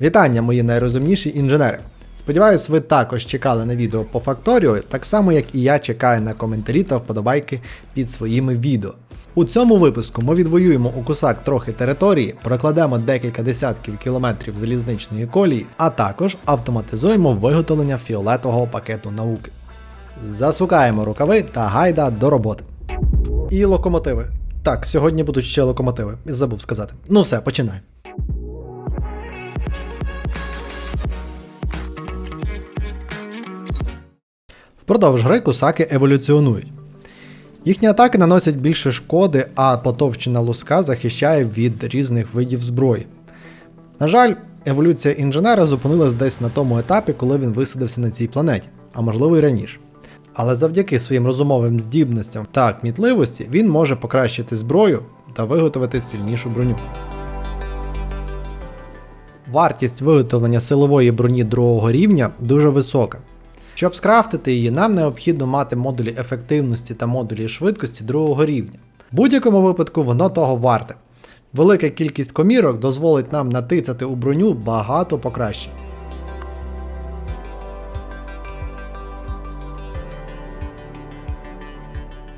Вітання, мої найрозумніші інженери! Сподіваюсь, ви також чекали на відео по факторіо, так само як і я чекаю на коментарі та вподобайки під своїми відео. У цьому випуску ми відвоюємо у кусак трохи території, прокладемо декілька десятків кілометрів залізничної колії, а також автоматизуємо виготовлення фіолетового пакету науки. Засукаємо рукави та гайда до роботи. І локомотиви. Так, сьогодні будуть ще локомотиви. Забув сказати. Ну все, починай. Впродовж гри кусаки еволюціонують. Їхні атаки наносять більше шкоди, а потовчена луска захищає від різних видів зброї. На жаль, еволюція інженера зупинилась десь на тому етапі, коли він висадився на цій планеті, а можливо й раніше. Але завдяки своїм розумовим здібностям та кмітливості він може покращити зброю та виготовити сильнішу броню. Вартість виготовлення силової броні другого рівня дуже висока. Щоб скрафтити її, нам необхідно мати модулі ефективності та модулі швидкості другого рівня. В будь-якому випадку воно того варте. Велика кількість комірок дозволить нам натицяти у броню багато покращень.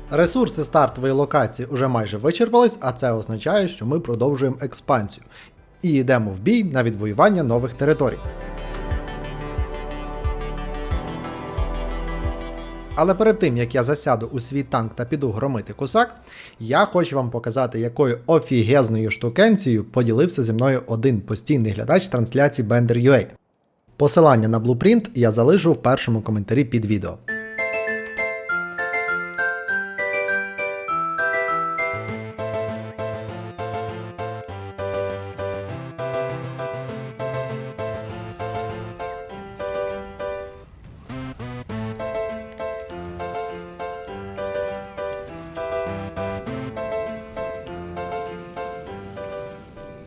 Ресурси стартової локації уже майже вичерпались, а це означає, що ми продовжуємо експансію і йдемо в бій на відвоювання нових територій. Але перед тим як я засяду у свій танк та піду громити кусак, я хочу вам показати, якою офігезною штукенцією поділився зі мною один постійний глядач трансляції Bender.ua. Посилання на блупринт я залишу в першому коментарі під відео.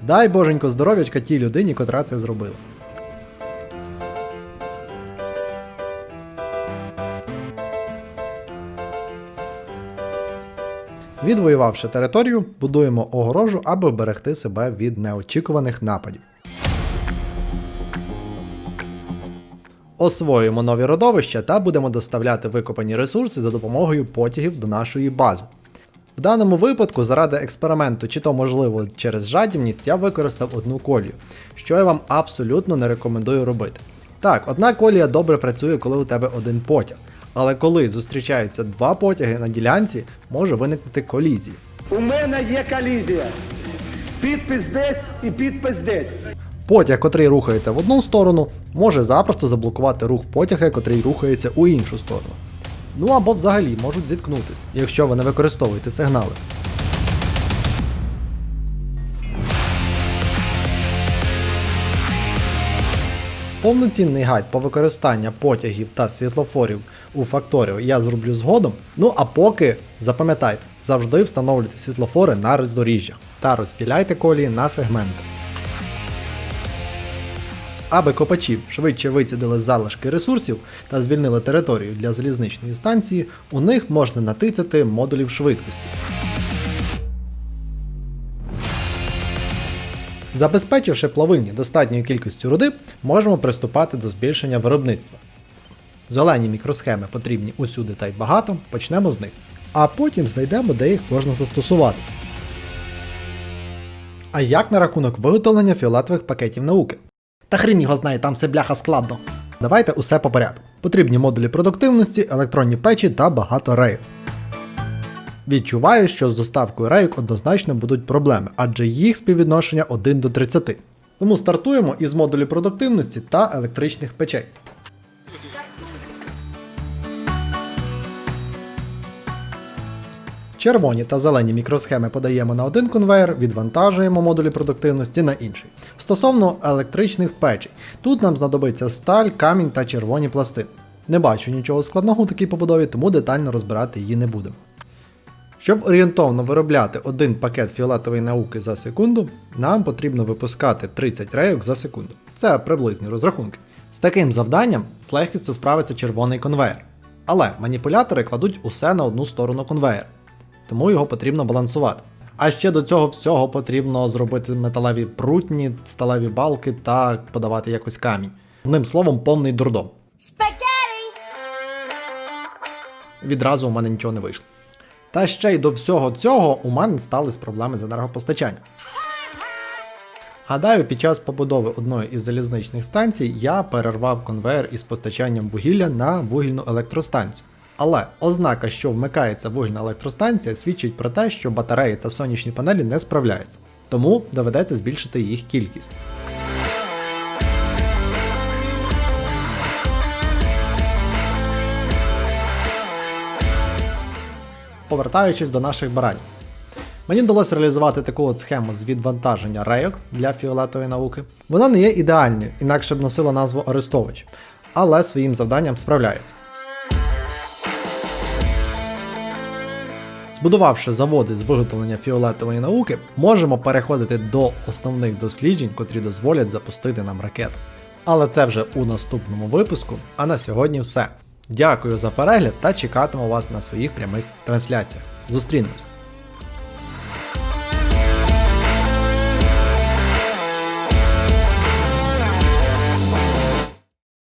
Дай боженько здоров'ячка тій людині, котра це зробила. Відвоювавши територію, будуємо огорожу, аби вберегти себе від неочікуваних нападів. Освоюємо нові родовища та будемо доставляти викопані ресурси за допомогою потягів до нашої бази. В даному випадку, заради експерименту, чи то можливо через жадібність, я використав одну колію, що я вам абсолютно не рекомендую робити. Так, одна колія добре працює, коли у тебе один потяг, але коли зустрічаються два потяги на ділянці, може виникнути колізія. У мене є колізія. Підпис десь і підпис десь. Потяг, котрий рухається в одну сторону, може запросто заблокувати рух потяга, котрий рухається у іншу сторону. Ну або взагалі можуть зіткнутись, якщо ви не використовуєте сигнали. Повноцінний гайд по використанню потягів та світлофорів у Factorio я зроблю згодом. Ну а поки запам'ятайте, завжди встановлюйте світлофори на роздоріжжях та розділяйте колії на сегменти. Аби копачі швидше вицідили залишки ресурсів та звільнили територію для залізничної станції, у них можна натицяти модулів швидкості. Забезпечивши плавильні достатньою кількістю руди, можемо приступати до збільшення виробництва. Зелені мікросхеми потрібні усюди та й багато, почнемо з них. А потім знайдемо, де їх можна застосувати. А як на рахунок виготовлення фіолетових пакетів науки? Та хрін його знає, там все бляха складно. Давайте усе по порядку. Потрібні модулі продуктивності, електронні печі та багато рейок. Відчуваю, що з доставкою рейок однозначно будуть проблеми, адже їх співвідношення 1 до 30. Тому стартуємо із модулі продуктивності та електричних печей. Червоні та зелені мікросхеми подаємо на один конвейер, відвантажуємо модулі продуктивності на інший. Стосовно електричних печей, тут нам знадобиться сталь, камінь та червоні пластини. Не бачу нічого складного у такій побудові, тому детально розбирати її не будемо. Щоб орієнтовно виробляти один пакет фіолетової науки за секунду, нам потрібно випускати 30 рейок за секунду. Це приблизні розрахунки. З таким завданням з легкістю справиться червоний конвейер. Але маніпулятори кладуть усе на одну сторону конвейера, тому його потрібно балансувати. А ще до цього всього потрібно зробити металеві прутні, сталеві балки та подавати якось камінь. Одним словом, повний дурдом. Spaghetti! Відразу у мене нічого не вийшло. Та ще й до всього цього у мене стались проблеми з енергопостачанням. Гадаю, під час побудови одної із залізничних станцій я перервав конвейер із постачанням вугілля на вугільну електростанцію. Але ознака, що вмикається вугільна електростанція, свідчить про те, що батареї та сонячні панелі не справляються. Тому доведеться збільшити їх кількість. Повертаючись до наших баранів. Мені вдалося реалізувати таку от схему з відвантаження рейок для фіолетової науки. Вона не є ідеальною, інакше б носила назву Арестович, але своїм завданням справляється. Збудувавши заводи з виготовлення фіолетової науки, можемо переходити до основних досліджень, котрі дозволять запустити нам ракети. Але це вже у наступному випуску. А на сьогодні все. Дякую за перегляд та чекатиму вас на своїх прямих трансляціях. Зустрінемось!